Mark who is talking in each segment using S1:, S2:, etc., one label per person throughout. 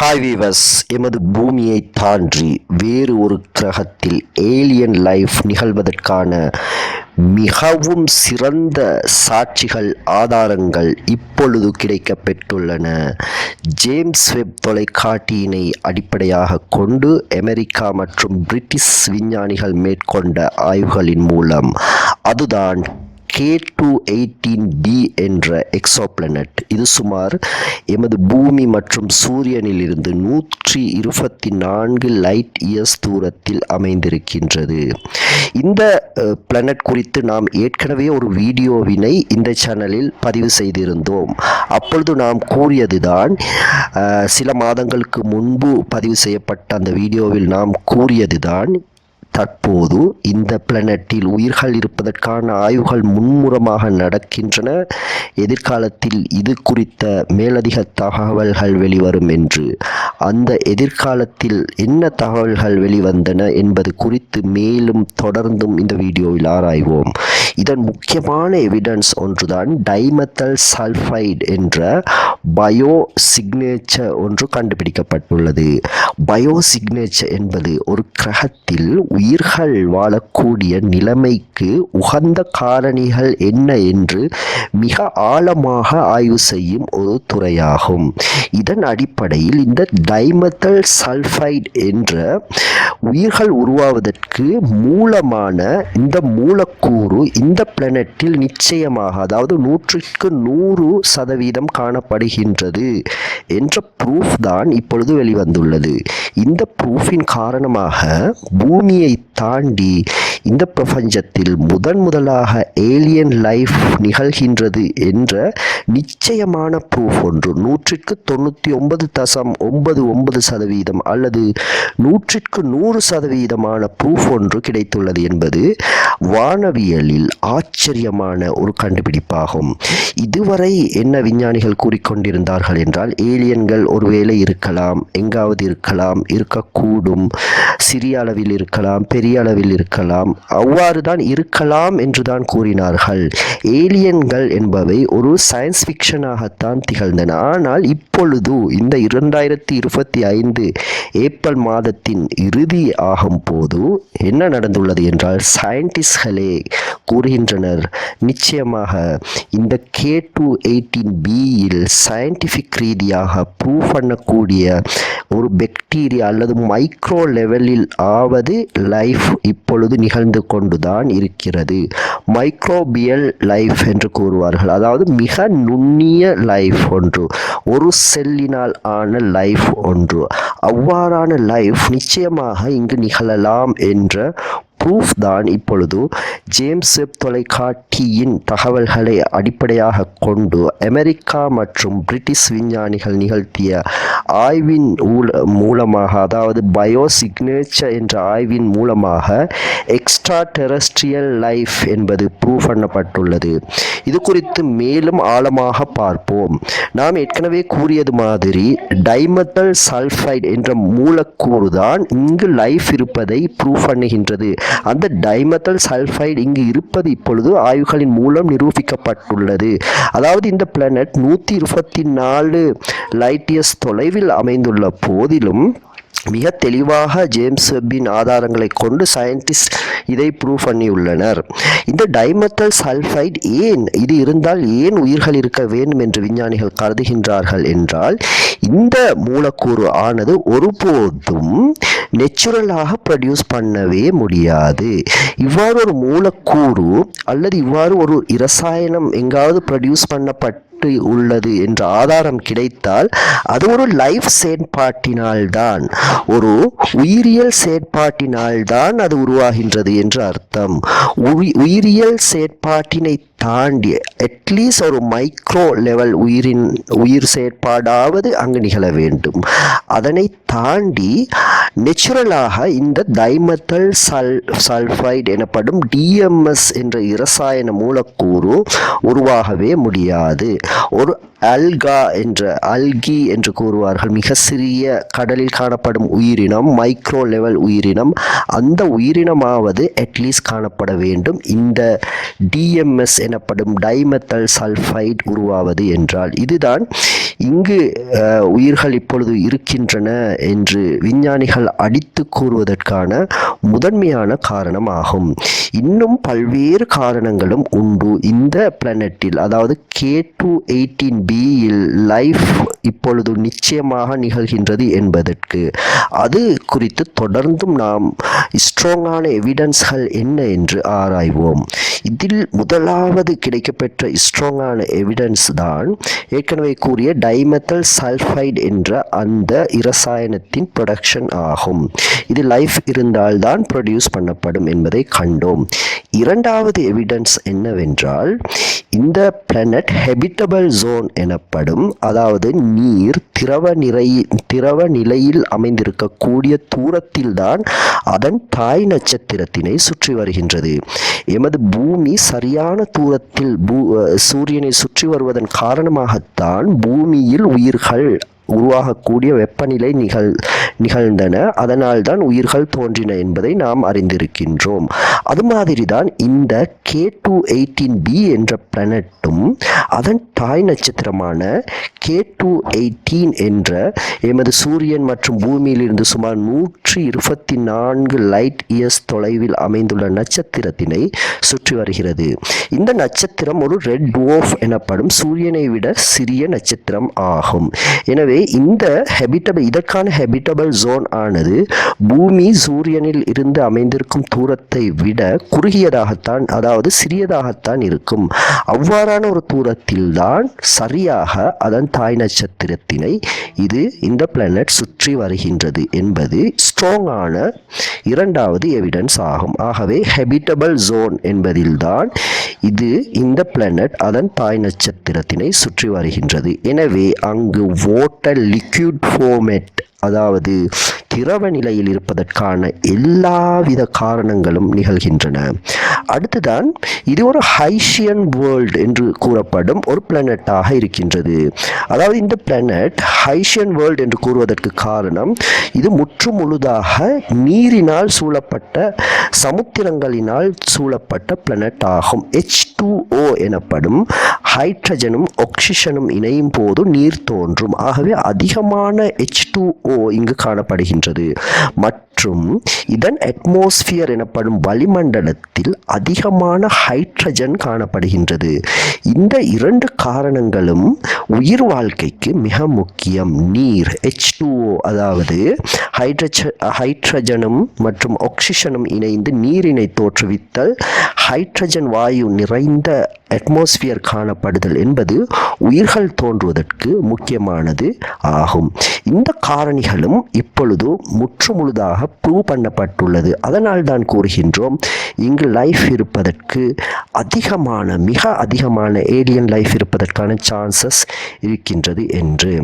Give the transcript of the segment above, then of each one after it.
S1: Hi viewers எமது பூமியை தாண்டி வேறு ஒரு கிரகத்தில் ஏலியன் லைஃப் நிகழ்வதற்கான மிகவும் சிறந்த சாட்சிகள் ஆதாரங்கள் இப்பொழுது கிடைக்கப்பெற்றுள்ளன. ஜேம்ஸ் வெப் தொலைக்காட்டியினை அடிப்படையாக கொண்டு அமெரிக்கா மற்றும் பிரிட்டிஷ் விஞ்ஞானிகள் மேற்கொண்ட ஆய்வுகளின் மூலம். அதுதான் கே டூ எயிட்டீன் பி என்ற எக்ஸோபிளனட் இது சுமார் எமது பூமி மற்றும் சூரியனில் இருந்து நூற்றி இருபத்தி நான்கு லைட் இயர்ஸ் தூரத்தில் அமைந்திருக்கின்றது. இந்த பிளானட் குறித்து நாம் ஏற்கனவே ஒரு வீடியோவினை இந்த சேனலில் பதிவு செய்திருந்தோம். அப்பொழுது நாம் கூறியதுதான் சில மாதங்களுக்கு முன்பு பதிவு செய்யப்பட்ட அந்த வீடியோவில் நாம் கூறியதுதான் தற்போது இந்த பிளானட்டில் உயிர்கள் இருப்பதற்கான ஆய்வுகள் மும்முரமாக நடக்கின்றன. எதிர்காலத்தில் இது குறித்த மேலதிக தகவல்கள் வெளிவரும் என்று. அந்த எதிர்காலத்தில் என்ன தகவல்கள் வெளிவந்தன என்பது குறித்து மேலும் தொடர்ந்தும் இந்த வீடியோவில் ஆராய்வோம். இதன் முக்கியமான எவிடன்ஸ் ஒன்றுதான் டைமெத்தல் சல்ஃபைடு என்ற பயோ சிக்னேச்சர் ஒன்று கண்டுபிடிக்கப்பட்டுள்ளது. பயோ சிக்னேச்சர் என்பது ஒரு கிரகத்தில் உயிர்கள் வாழக்கூடிய நிலைமைக்கு உகந்த காரணிகள் என்ன என்று மிக ஆழமாக ஆய்வு செய்யும் ஒரு துறையாகும். இதன் அடிப்படையில் இந்த டைமெத்தல் சல்ஃபைடு என்ற உயிர்கள் உருவாவதற்கு மூலமான இந்த மூலக்கூறு இந்த பிளானட்டில் நிச்சயமாக அதாவது நூற்றுக்கு நூறு சதவீதம் காணப்படுகின்றது என்ற ப்ரூஃப் தான் இப்பொழுது வெளிவந்துள்ளது. இந்த ப்ரூஃபின் காரணமாக பூமியை தாண்டி இந்த பிரபஞ்சத்தில் முதன் முதலாக ஏலியன் லைஃப் நிகழ்கின்றது என்ற நிச்சயமான ப்ரூஃப் ஒன்று. நூற்றிற்கு தொண்ணூற்றி ஒன்பது தசம் ஒன்பது ஒன்பது சதவீதம் அல்லது நூற்றிற்கு நூறு சதவீதமான ப்ரூஃப் ஒன்று கிடைத்துள்ளது என்பது வானவியலில் ஆச்சரியமான ஒரு கண்டுபிடிப்பாகும். இதுவரை என்ன விஞ்ஞானிகள் கூறிக்கொண்டிருந்தார்கள் என்றால் ஏலியன்கள் ஒருவேளை இருக்கலாம் எங்காவது இருக்கலாம். இருக்கக்கூடும். சிறிய அளவில் இருக்கலாம் பெரிய அளவில் இருக்கலாம். அவ்வாறு தான் இருக்கலாம் என்று தான் கூறினார்கள். ஏலியன்கள் என்பவை ஒரு சயின்ஸ் ஃபிக்ஷனாகத்தான் திகழ்ந்தன. ஆனால் இப்பொழுது இந்த இரண்டாயிரத்தி இருபத்தி ஐந்து ஏப்ரல் மாதத்தின் இறுதி ஆகும் போது என்ன நடந்துள்ளது என்றால் சயின்டிஸ்ட்களே கூறுகின்றனர் நிச்சயமாக இந்த கே டூ எயிட்டீன் பியில் சயின்டிஃபிக் ரீதியாக ப்ரூவ் பண்ணக்கூடிய ஒரு பாக்டீரியா அல்லது மைக்ரோ லெவலில் ஆவது லைஃப் இப்பொழுது நிகழ்ந்து கொண்டுதான் இருக்கிறது. மைக்ரோபியல் லைஃப் என்று கூறுவார்கள். அதாவது மிக நுண்ணிய லைஃப் ஒன்று. ஒரு செல்லினால் ஆன லைஃப் ஒன்று. அவ்வாறான லைஃப் நிச்சயமாக இங்கு நிகழலாம் என்ற ப்ரூஃப் தான் இப்பொழுது ஜேம்ஸ் வெப் தொலைக்காட்சியின் தகவல்களை அடிப்படையாக கொண்டு அமெரிக்கா மற்றும் பிரிட்டிஷ் விஞ்ஞானிகள் நிகழ்த்திய ஆய்வின் ஊல- மூலமாக அதாவது பயோ சிக்னேச்சர் என்ற ஆய்வின் மூலமாக எக்ஸ்ட்ரா டெரஸ்ட்ரியல் லைஃப் என்பது ப்ரூவ் பண்ணப்பட்டுள்ளது. இது குறித்து மேலும் ஆழமாக பார்ப்போம். நாம் ஏற்கனவே கூறியது மாதிரி டைமெத்தல் சல்ஃபைடு என்ற மூலக்கூறு தான் இங்கு லைஃப் இருப்பதை ப்ரூவ் பண்ணுகின்றது. அந்த டைமெத்தல் சல்ஃபைடு இங்கு இருப்பது இப்பொழுது ஆய்வுகளின் மூலம் நிரூபிக்கப்பட்டுள்ளது. அதாவது இந்த பிளானட் நூற்றி இருபத்தி நாலு லைட்டியஸ் தொலைவில் அமைந்துள்ள போதிலும் மிக தெளிவாக ஜேம்ஸ் வெப்பின் ஆதாரங்களை கொண்டு சயின்டிஸ்ட் இதை ப்ரூவ் பண்ணியுள்ளனர். இந்த டைமெத்தல் சல்ஃபைடு ஏன் இது இருந்தால் ஏன் உயிர்கள் இருக்க வேண்டும் என்று விஞ்ஞானிகள் கருதுகின்றார்கள் என்றால் இந்த மூலக்கூறு ஆனது ஒருபோதும் நெச்சுரலாக ப்ரொடியூஸ் பண்ணவே முடியாது. இவ்வாறு ஒரு மூலக்கூறு அல்லது இவ்வாறு ஒரு இரசாயனம் எங்காவது ப்ரொடியூஸ் பண்ணப்பட்ட உள்ளது என்ற ஆதாரம் கிடைத்தால் அது ஒரு லைஃப் செயற்பாட்டினால்தான் ஒரு உயிரியல் செயற்பாட்டினால்தான் அது உருவாகின்றது என்று அர்த்தம். உயிரியல் செயற்பாட்டினை தாண்டி அட்லீஸ்ட் ஒரு மைக்ரோ லெவல் உயிரின் உயிர் செயற்பாடாவது அங்கு நிகழ வேண்டும். அதனை தாண்டி நேச்சுரலாக இந்த தைமத்தல் சல் சல்ஃபைடு எனப்படும் டிஎம்எஸ் என்ற இரசாயன மூலக்கூறு உருவாகவே முடியாது. ஒரு அல்கா என்ற அல்கி என்று கூறுவார்கள். மிக சிறிய கடலில் காணப்படும் உயிரினம் மைக்ரோ லெவல் உயிரினம். அந்த உயிரினமாவது அட்லீஸ்ட் காணப்பட வேண்டும். இந்த டிஎம்எஸ் என எனப்படும் டைமெத்தல் சல்ஃபைட் உருவாவது என்றால் இதுதான் இங்கு உயிர்கள் இப்பொழுது இருக்கின்றன என்று விஞ்ஞானிகள் அடித்து கூறுவதற்கான முதன்மையான காரணமாகும் இன்னும் பல்வேறு காரணங்களும் உண்டு. இந்த பிளானட்டில் அதாவது கே டூ எயிட்டீன் பியில் லைஃப் இப்பொழுது நிச்சயமாக நிகழ்கின்றது என்பதற்கு. அது குறித்து தொடர்ந்தும் நாம் ஸ்ட்ராங்கான எவிடன்ஸ்கள் என்ன என்று ஆராய்வோம். இதில் முதலாவது கிடைக்கப்பெற்ற ஸ்ட்ராங்கான எவிடன்ஸ் தான் ஏற்கனவே கூறிய டைமெத்தல் சல்ஃபைடு என்ற அந்த இரசாயனத்தின் ப்ரொடக்ஷன் ஆகும். இது லைஃப் இருந்தால்தான் ப்ரொடியூஸ் பண்ணப்படும் என்பதை கண்டோம். இரண்டாவது எவிடன்ஸ் என்னவென்றால் இந்த பிளானட் ஹெபிட்டபிள் ஜோன் எனப்படும் அதாவது நீர் திரவ நிறை திரவ நிலையில் அமைந்திருக்கக்கூடிய தூரத்தில்தான் அதன் தாய் நட்சத்திரத்தினை சுற்றி வருகின்றது. எமது பூமி சரியான தூரத்தில் பூ சூரியனை சுற்றி வருவதன் காரணமாகத்தான் பூமியில் உயிர்கள் உருவாகக்கூடிய வெப்பநிலை நிகழ் நிகழ்ந்தன. அதனால்தான் உயிர்கள் தோன்றின என்பதை நாம் அறிந்திருக்கின்றோம். அது மாதிரி தான் இந்த கே டூ எயிட்டீன் பி என்ற பிளானட்டும் அதன் தாய் நட்சத்திரமான கே டூ எயிட்டீன் என்ற எமது சூரியன் மற்றும் பூமியிலிருந்து சுமார் நூற்றி இருபத்தி நான்கு லைட் இயர்ஸ் தொலைவில் அமைந்துள்ள நட்சத்திரத்தினை சுற்றி வருகிறது. இந்த நட்சத்திரம் ஒரு ரெட் ஓஃப் எனப்படும் சூரியனை விட சிறிய நட்சத்திரம் ஆகும். எனவே இந்த ஹெபிட்டபிள் இதற்கான ஹெபிட்டபிள் ஜோன் ஆனது பூமி சூரியனில் இருந்து அமைந்திருக்கும் தூரத்தை விட குறுகியதாகத்தான் அதாவது சிறியதாகத்தான் இருக்கும். அவ்வாறான ஒரு தூரத்தில்தான் சரியாக அதன் தாய் நட்சத்திரத்தினை இது இந்த பிளானட் சுற்றி வருகின்றது என்பது ஸ்ட்ராங்கான இரண்டாவது எவிடன்ஸ் ஆகும். ஆகவே ஹெபிட்டபிள் ஜோன் என்பதில்தான் இது இந்த பிளானட் அதன் தாய் நட்சத்திரத்தினை சுற்றி வருகின்றது. எனவே அங்கு வாட்டர் லிக்யூட் ஃபார்மேட் அதாவது திரவ நிலையில் இருப்பதற்கான எல்லாவித காரணங்களும் நிகழ்கின்றன. அடுத்துதான் இது ஒரு ஹைஷியன் வேர்ல்டு என்று கூறப்படும் ஒரு பிளானட்டாக இருக்கின்றது. அதாவது இந்த பிளானட் ஹைஷியன் வேர்ல்டு என்று கூறுவதற்கு காரணம் இது முற்று முழுதாக நீரினால் சூழப்பட்ட சமுத்திரங்களினால் சூழப்பட்ட பிளானட் ஆகும். எச் டூ ஓ எனப்படும் ஹைட்ரஜனும் ஆக்சிஜனும் இணையும் போது நீர் தோன்றும். ஆகவே அதிகமான ஹெச் டூ ஓ இங்கு காணப்படுகின்றது. மற்றும் இதன் அட்மாஸ்பியர் எனப்படும் வளிமண்டலத்தில் அதிகமான ஹைட்ரஜன் காணப்படுகின்றது. இந்த இரண்டு காரணங்களும் உயிர் வாழ்க்கைக்கு மிக முக்கியம். நீர் எச் அதாவது ஹைட்ரஜ ஹைட்ரஜனும் மற்றும் ஆக்சிஜனும் இணைந்து நீரினை தோற்றுவித்தல் ஹைட்ரஜன் வாயு நிறைந்த அட்மாஸ்பியர் காணப்படுதல் என்பது உயிர்கள் தோன்றுவதற்கு முக்கியமானது ஆகும். இந்த காரணிகளும் இப்பொழுது முற்றுமுழுதாக ப்ரூவ் பண்ணப்பட்டுள்ளது. அதனால் தான் கூறுகின்றோம் இங்கு லைஃப் இருப்பதற்கு அதிகமான மிக அதிகமான ஏலியன் லைஃப் இருப்பதற்கான சான்சஸ் இருக்கின்றது என்று.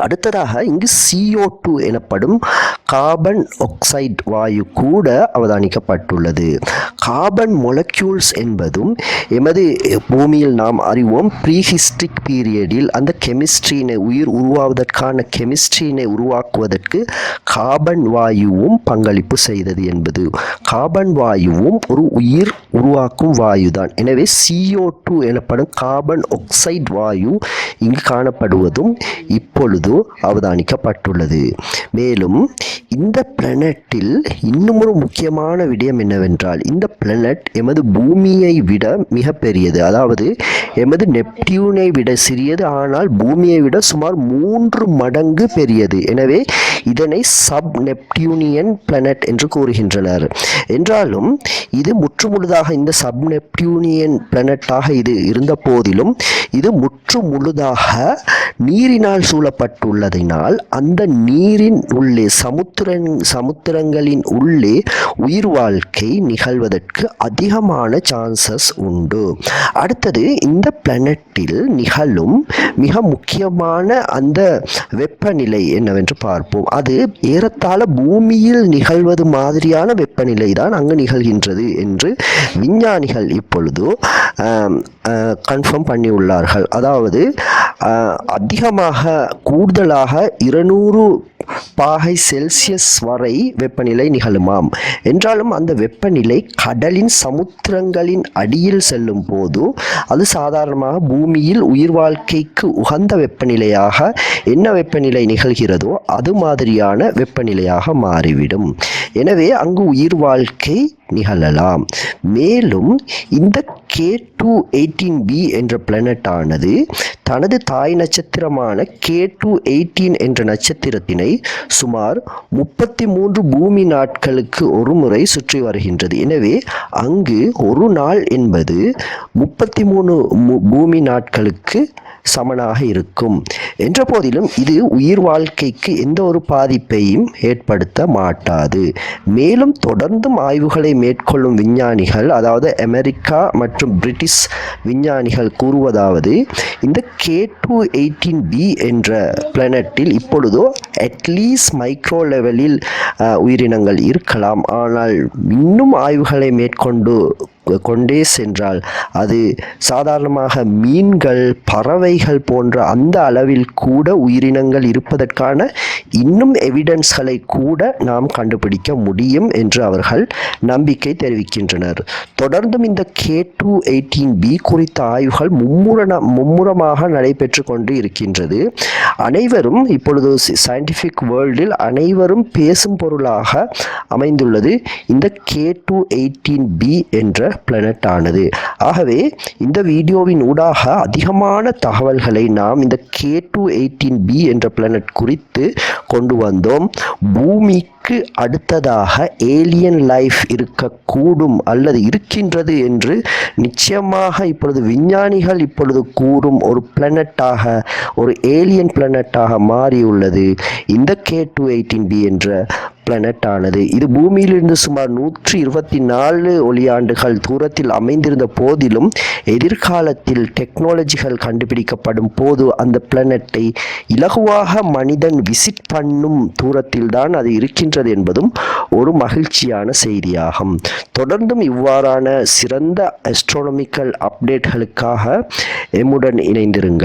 S1: அடுத்ததாக இங்கு சிஓ டூ எனப்படும் கார்பன் ஆக்சைடு வாயு கூட அவதானிக்கப்பட்டுள்ளது. கார்பன் மொலக்யூல்ஸ் என்பதும் எமது பூமியில் நாம் அறிவோம் ப்ரீஹிஸ்டிக் பீரியடில் அந்த கெமிஸ்ட்ரியினை உயிர் உருவாவதற்கான கெமிஸ்ட்ரியினை உருவாக்குவதற்கு கார்பன் வாயுவும் பங்களிப்பு செய்தது என்பது. கார்பன் வாயுவும் ஒரு உயிர் உருவாக்கும் வாயுதான். எனவே சிஓ டூ எனப்படும் கார்பன் ஆக்சைடு வாயு இங்கு காணப்படுவதும் இப்போ இப்பொழுது அவதானிக்கப்பட்டுள்ளது. மேலும் இந்த பிளானட்டில் இன்னும் ஒரு முக்கியமான விடயம் என்னவென்றால் இந்த பிளானட் எமது பூமியை விட மிகப்பெரியது அதாவது எமது நெப்டியூனை விட சிறியது ஆனால் பூமியை விட சுமார் மூன்று மடங்கு பெரியது. எனவே இதனை சப் நெப்டியூனியன் பிளானட் என்று கூறுகின்றனர். என்றாலும் இது முற்றுமுழுதாக இந்த சப் நெப்டியூனியன் பிளானட்டாக இது இருந்த போதிலும் இது முற்று முழுதாக நீரினால் சூழப்பட்டுள்ளதினால் அந்த நீரின் உள்ளே சமுத்திரன் சமுத்திரங்களின் உள்ளே உயிர் வாழ்க்கை நிகழ்வதற்கு அதிகமான சான்சஸ் உண்டு. அடுத்தது இந்த பிளானட்டில் நிகழும் மிக முக்கியமான அந்த வெப்பநிலை என்னவென்று பார்ப்போம். அது ஏறத்தாழ பூமியில் நிகழ்வது மாதிரியான வெப்பநிலை தான் அங்கு நிகழ்கின்றது என்று விஞ்ஞானிகள் இப்பொழுது கன்ஃபார்ம் பண்ணியுள்ளார்கள். அதாவது அதிகமாக கூடுதலாக இருநூறு பாகை செல்சியஸ் வரை வெப்பநிலை நிகழுமாம். என்றாலும் அந்த வெப்பநிலை கடலின் சமுத்திரங்களின் அடியில் செல்லும் போது அது சாதாரணமாக பூமியில் உயிர் வாழ்க்கைக்கு உகந்த வெப்பநிலையாக என்ன வெப்பநிலை நிகழ்கிறதோ அது மாதிரியான வெப்பநிலையாக மாறிவிடும். எனவே அங்கு உயிர் வாழ்க்கை நிகழலாம். மேலும் இந்த கே டூ எயிட்டீன் பி என்ற பிளானட் ஆனது தனது தாய் நட்சத்திரமான கே டூ எயிட்டீன் என்ற நட்சத்திரத்தினை சுமார் முப்பத்தி மூன்று பூமி நாட்களுக்கு ஒரு முறை சுற்றி வருகின்றது. எனவே அங்கு ஒரு நாள் என்பது முப்பத்தி மூணு பூமி நாட்களுக்கு சமனாக இருக்கும். என்ற போதிலும் இது உயிர் வாழ்க்கைக்கு எந்த ஒரு பாதிப்பையும் ஏற்படுத்த மாட்டாது. மேலும் தொடர்ந்தும் ஆய்வுகளை மேற்கொள்ளும் விஞ்ஞானிகள் அதாவது அமெரிக்கா மற்றும் பிரிட்டிஷ் விஞ்ஞானிகள் கூறுவதாவது இந்த கே டூ எயிட்டீன் பி என்ற பிளானட்டில் இப்பொழுதோ அட்லீஸ்ட் மைக்ரோ லெவலில் உயிரினங்கள் இருக்கலாம். ஆனால் இன்னும் ஆய்வுகளை மேற்கொண்டு கொண்டே சென்றால் அது சாதாரணமாக மீன்கள் பறவைகள் போன்ற அந்த அளவில் கூட உயிரினங்கள் இருப்பதற்கான இன்னும் எவிடன்ஸ்களை கூட நாம் கண்டுபிடிக்க முடியும் என்று அவர்கள் நம்பிக்கை தெரிவிக்கின்றனர். தொடர்ந்தும் இந்த கே டூ எயிட்டீன் பி குறித்த ஆய்வுகள் மும்முரண மும்முரமாக நடைபெற்று கொண்டு இருக்கின்றது. அனைவரும் இப்பொழுது சயின்டிஃபிக் வேர்ல்டில் அனைவரும் பேசும் பொருளாக அமைந்துள்ளது. இந்த கே டூ எயிட்டீன் பி என்ற பிளானட் ஆனது ஆகவே இந்த வீடியோவின் ஊடாக அதிகமான தகவல்களை நாம் இந்த கே டூ எயிட்டீன் பி என்ற பிளானட் குறித்து கொண்டு வந்தோம். பூமி பூமிக்கு அடுத்ததாக ஏலியன் லைஃப் இருக்கக்கூடும் அல்லது இருக்கின்றது என்று நிச்சயமாக இப்பொழுது விஞ்ஞானிகள் இப்பொழுது கூறும் ஒரு பிளானட்டாக ஒரு ஏலியன் பிளானட்டாக மாறியுள்ளது. இந்த கே டூ எயிட்டீன் பி என்ற பிளானட் ஆனது இது பூமியிலிருந்து சுமார் நூற்றி இருபத்தி நாலு ஒளியாண்டுகள் தூரத்தில் அமைந்திருந்த போதிலும் எதிர்காலத்தில் டெக்னாலஜிகள் கண்டுபிடிக்கப்படும் போது அந்த பிளானட்டை இலகுவாக மனிதன் விசிட் பண்ணும் தூரத்தில் தான் அது வருகின்றது என்பதும் ஒரு மகிழ்ச்சியான செய்தியாகும். தொடர்ந்தும் இவ்வாறான சிறந்த அஸ்ட்ரானமிக்கல் அப்டேட்களுக்காக எம்முடன் இணைந்திருங்கள்.